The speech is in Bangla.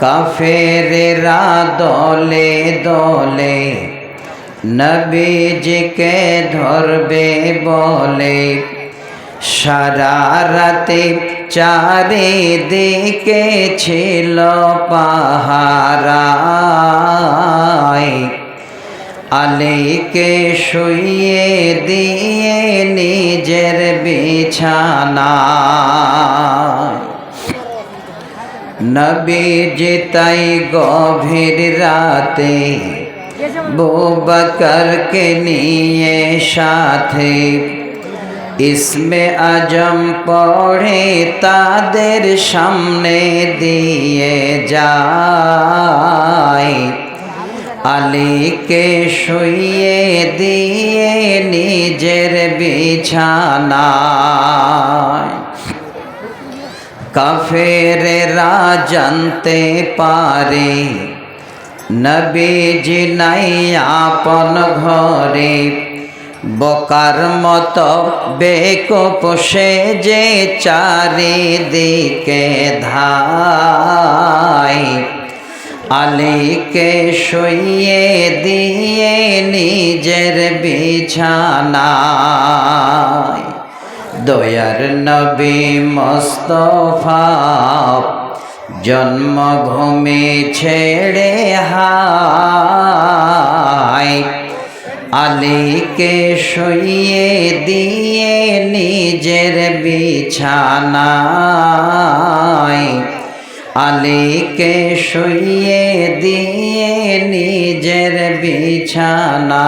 কাফেরেরা দলে দলে নবীজিকে ধরবে বলে। সারা রাতে চারিদিকে ছিল পাহারায়। আলীকে শুয়ে দিয়ে নিজের বিছানা নবীজি তাই গভীর রাতে বকরকে নিয়ে সাথে। ইসমে আজম পড়ে তাদের সামনে দিয়ে যায়। আলীকে শুইয়ে দিয়ে নিজের বিছানায়। কাফেরেরা জানতে পারে, নবীজি নাই আপন ঘরে। বকার মতো বেকপ সে যে চারিদিকে ধায়। আলীকে শুইয়ে দিয়ে নিজের বিছানায় দয়ার নবী মোস্তফা, জন্মভূমি ছেড়ে হায়। আলীকে শুইয়ে দিয়ে নিজের বিছানায়। আলীকে শুইয়ে দিয়ে নিজের বিছানা।